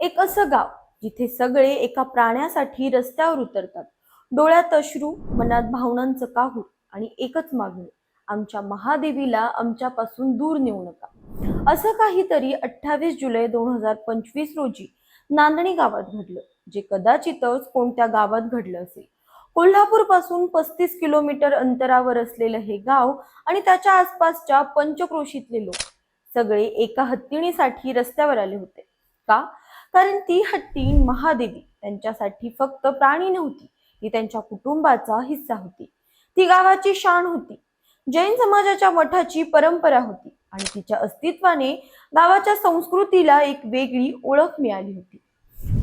एक असं गाव जिथे सगळे एका प्राण्यासाठी रस्त्यावर उतरतात. डोळ्यात अश्रू मनात भावनांचं काहूर आणि एकच मागणी आमच्या महादेवीला आमच्यापासून दूर नेऊ नका. असं काहीतरी अठ्ठावीस जुलै दोन हजार पंचवीस रोजी नांदणी गावात घडलं जे कदाचितच कोणत्या गावात घडलं असेल. कोल्हापूरपासून पस्तीस किलोमीटर अंतरावर असलेलं हे गाव आणि त्याच्या आसपासच्या पंचक्रोशीतले लोक सगळे एका हत्तीणीसाठी रस्त्यावर आले होते. का? कारण ती हत्ती महादेवी. त्यांच्यासाठी फक्त प्राणी नव्हती ती त्यांच्या कुटुंबाचा हिस्सा होती. ती गावाची शान होती. जैन समाजाच्या मठाची परंपरा होती आणि तिच्या अस्तित्वाने गावाच्या संस्कृतीला एक वेगळी ओळख मिळाली होती.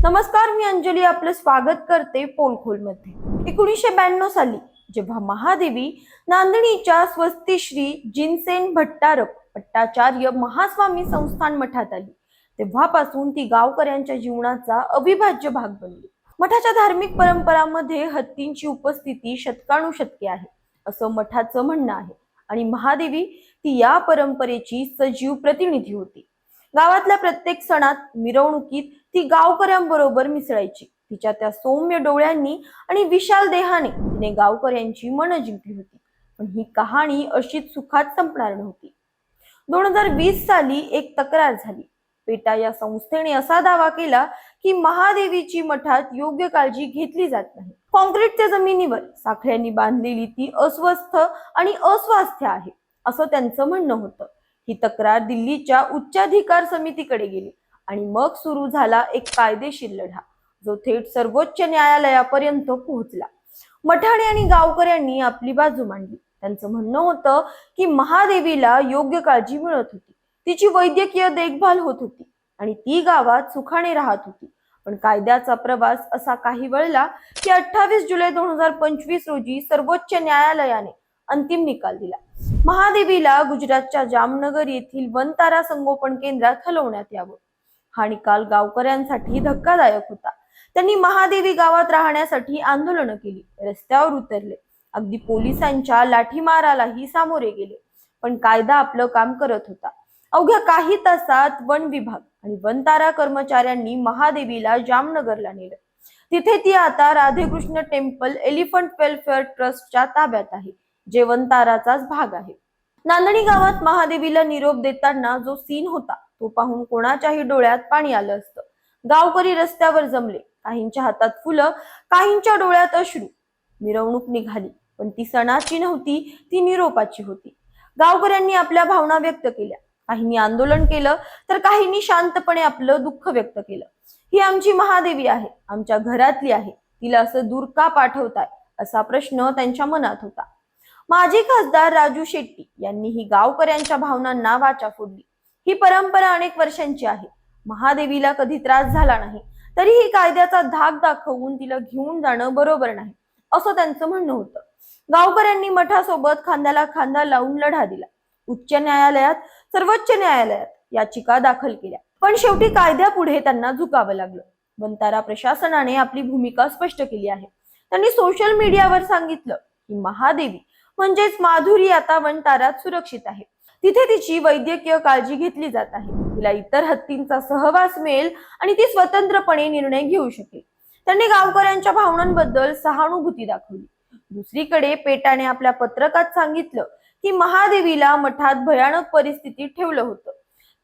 नमस्कार मी अंजली. आपलं स्वागत करते पोलखोलमध्ये. एकोणीसशे ब्याण्णव साली जेव्हा महादेवी नांदणीच्या स्वस्तिश्री जिनसेन भट्टारक भट्टाचार्य महास्वामी संस्थान मठात आली तेव्हापासून ती गावकऱ्यांच्या जीवनाचा अविभाज्य भाग बनली. मठाच्या धार्मिक परंपरामध्ये हत्तींची उपस्थिती शतकानुशतके आहे असं मठाचं म्हणणं आहे. आणि महादेवी ती या परंपरेची सजीव प्रतिनिधी होती. गावातल्या प्रत्येक सणात मिरवणुकीत ती गावकऱ्यांबरोबर मिसळायची. तिच्या त्या सौम्य डोळ्यांनी आणि विशाल देहाने तिने गावकऱ्यांची मनं जिंकली होती. पण ही कहाणी अशीच सुखात संपणार नव्हती. दोन हजार वीस साली एक तक्रार झाली. पेटा या संस्थेने असा दावा केला की महादेवीची मठात योग्य काळजी घेतली जात नाही. कॉन्क्रीटच्या जमिनीवर साखळ्यांनी बांधलेली ती अस्वस्थ आणि अस्वास्थ्य आहे असं त्यांचं म्हणणं होतं. ही तक्रार दिल्लीच्या उच्चाधिकार समितीकडे गेली आणि मग सुरू झाला एक कायदेशीर लढा जो थेट सर्वोच्च न्यायालयापर्यंत पोहोचला. मठाणे आणि गावकऱ्यांनी आपली बाजू मांडली. त्यांचं म्हणणं होतं की महादेवीला योग्य काळजी मिळत होती. तिची वैद्यकीय देखभाल होत होती आणि ती गावात सुखाने राहत होती. पण कायद्याचा प्रवास असा काही वळला की अठ्ठावीस जुलै दोन हजार पंचवीस रोजी सर्वोच्च न्यायालयाने अंतिम निकाल दिला. महादेवीला गुजरातच्या जामनगर येथील वनतारा संगोपन केंद्रात हलवण्यात यावं. हा निकाल गावकऱ्यांसाठी धक्कादायक होता. त्यांनी महादेवी गावात राहण्यासाठी आंदोलनं केली रस्त्यावर उतरले. अगदी पोलिसांच्या लाठीमारालाही सामोरे गेले. पण कायदा आपलं काम करत होता. अवघ्या काही तासात वन विभाग आणि वनतारा कर्मचाऱ्यांनी महादेवीला जामनगरला नेलं. तिथे ती आता राधेकृष्ण टेम्पल एलिफंट वेलफेअर ट्रस्टच्या ताब्यात आहे जे वनताराचाच भाग आहे. नांदणी गावात महादेवीला निरोप देताना जो सीन होता तो पाहून कोणाच्याही डोळ्यात पाणी आलं असतं. गावकरी रस्त्यावर जमले काहींच्या हातात फुलं काहींच्या डोळ्यात अश्रू. मिरवणूक निघाली पण ती सणाची नव्हती ती निरोपाची होती. गावकऱ्यांनी आपल्या भावना व्यक्त केल्या. काहींनी आंदोलन केलं तर काहींनी शांतपणे आपलं दुःख व्यक्त केलं. ही आमची महादेवी आहे आमच्या घरातली आहे तिला असं दूर का पाठवताय असा प्रश्न त्यांच्या मनात होता. माजी खासदार राजू शेट्टी यांनी ही गावकऱ्यांच्या भावनांना वाचा फोडली. ही परंपरा अनेक वर्षांची आहे. महादेवीला कधी त्रास झाला नाही तरीही कायद्याचा धाक दाखवून तिला घेऊन जाणं बरोबर नाही असं त्यांचं म्हणणं होतं. गावकऱ्यांनी मठासोबत खांद्याला खांदा लावून लढा दिला. उच्च न्यायालयात सर्वोच्च न्यायालयात याचिका दाखल केल्या. पण शेवटी कायद्यापुढे त्यांना झुकावं लागलं. बंतारा प्रशासनाने आपली भूमिका स्पष्ट केली आहे. त्यांनी सोशल मीडियावर सांगितलं की महादेवी म्हणजेच माधुरी आता वनतारात सुरक्षित आहे. तिथे तिची वैद्यकीय काळजी घेतली जात आहे. तिला इतर हत्तींचा सहवास मिळेल आणि ती स्वतंत्रपणे निर्णय घेऊ शकेल. त्यांनी गावकऱ्यांच्या भावनांबद्दल सहानुभूती दाखवली. दुसरीकडे पेटाने आपल्या पत्रकात सांगितलं की महादेवीला मठात भयानक परिस्थितीत ठेवलं होतं.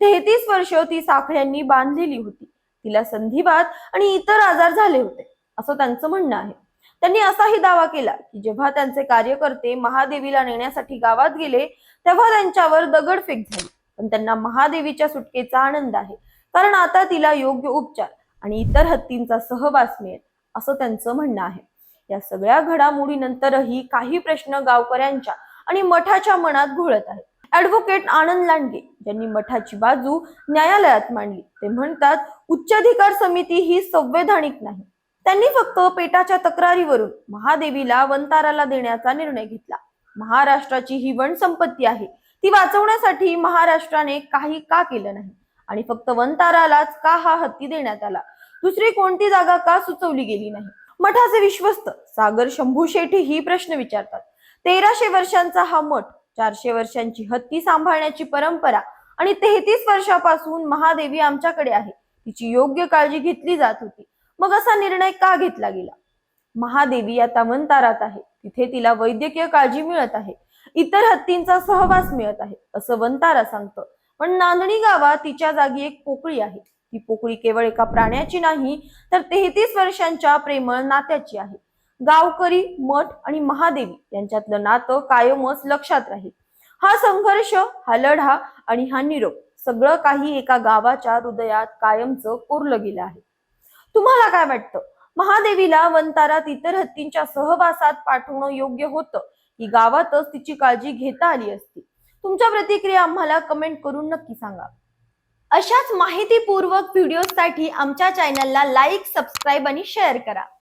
तेहतीस वर्ष ती साखळ्यांनी बांधलेली होती. तिला संधिवात आणि इतर आजार झाले होते असं त्यांचं म्हणणं आहे. त्यांनी असाही दावा केला की जेव्हा त्यांचे कार्यकर्ते महादेवीला नेण्यासाठी गावात गेले तेव्हा त्यांच्यावर दगडफेक झाली. पण त्यांना महादेवीच्या सुटकेचा आनंद आहे. कारण आता तिला योग्य उपचार आणि इतर हत्तींचा सहवास मिळेल असं त्यांचं म्हणणं आहे. या सगळ्या घडामोडीनंतरही काही प्रश्न गावकऱ्यांच्या आणि मठाच्या मनात घोळत आहेत ऍडव्होकेट आनंद लांडगे ज्यांनी मठाची बाजू न्यायालयात मांडली ते म्हणतात उच्चाधिकार समिती ही संवैधानिक नाही. त्यांनी फक्त पेटाच्या तक्रारीवरून महादेवीला वंताराला देण्याचा निर्णय घेतला. महाराष्ट्राची ही वन संपत्ती आहे ती वाचवण्यासाठी महाराष्ट्राने काही का केलं नाही? आणि फक्त वंतारालाच का हा हत्ती देण्यात आला? दुसरी कोणती जागा का सुचवली गेली नाही? मठाचे विश्वस्त सागर शंभू शेठी ही प्रश्न विचारतात. तेराशे वर्षांचा हा मठ चारशे वर्षांची हत्ती सांभाळण्याची परंपरा आणि तेहतीस वर्षापासून महादेवी आमच्याकडे आहे. तिची योग्य काळजी घेतली जात होती. मग असा निर्णय का घेतला गेला? महादेवी आता वंतारात आहे. तिथे तिला वैद्यकीय काळजी मिळत आहे. इतर हत्तींचा सहवास मिळत आहे असं वंतारा सांगतं. पण नांदणी गावात तिच्या जागी एक पोकळी आहे. ती पोकळी केवळ एका प्राण्याची नाही तर तेहतीस वर्षांच्या प्रेमळ नात्याची आहे. गावकरी मठ आणि महादेवी यांच्यातलं नातं कायमच लक्षात राहील. हा संघर्ष हा लढा आणि हा निरोप सगळं काही एका गावाच्या हृदयात कायमचं कोरलं गेलं आहे. तुम्हाला काय वाटतं? महादेवीला वंतारात इतर हत्तींच्या सहवासात पाठवणं योग्य होतं? की गावातच तिची काळजी घेता आली असती? तुमच्या प्रतिक्रिया आम्हाला कमेंट करून नक्की सांगा. अशाच माहितीपूर्वक व्हिडिओसाठी आमच्या चॅनलला लाईक सबस्क्राईब आणि शेअर करा.